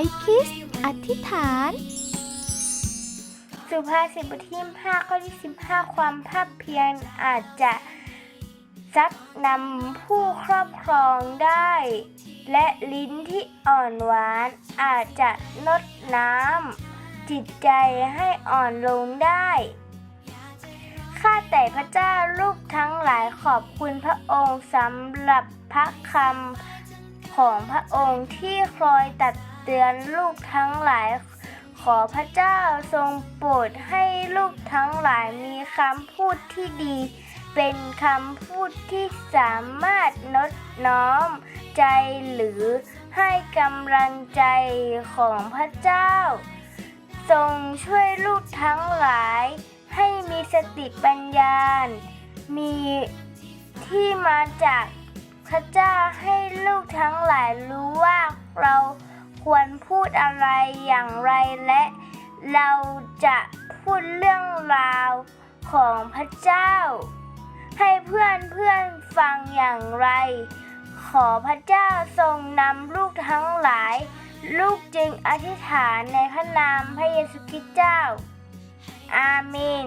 อธิษฐาน สุภาษิตบทที่5ข้อที่ 15 ความภาคเพียรอาจจะซักนำผู้ครอบครองได้ และลิ้นที่อ่อนหวานอาจจะลดน้ำจิตใจให้อ่อนลงได้ ข้าแต่พระเจ้าลูกทั้งหลายขอบคุณพระองค์สำหรับพระคำของพระองค์ที่คอยตัด ตือนลูกทั้งหลาย ขอพระเจ้าทรงโปรดให้ลูกทั้งหลายมีคำพูดที่ดี เป็นคำพูดที่สามารถนดน้อมใจหรือให้กำลังใจของพระเจ้า ทรงช่วยลูกทั้งหลาย ให้มีสติปัญญา มีที่มาจากพระเจ้าให้ลูกทั้งหลายรู้ว่าเรา ควรพูดอะไรอย่างไรและ เราจะพูดเรื่องราวของพระเจ้า ให้เพื่อนเพื่อนๆฟังอย่างไร ขอพระเจ้าทรงนำลูกทั้งหลาย ลูกจึงอธิษฐานในพระนามพระเยซูคริสต์เจ้า อาเมน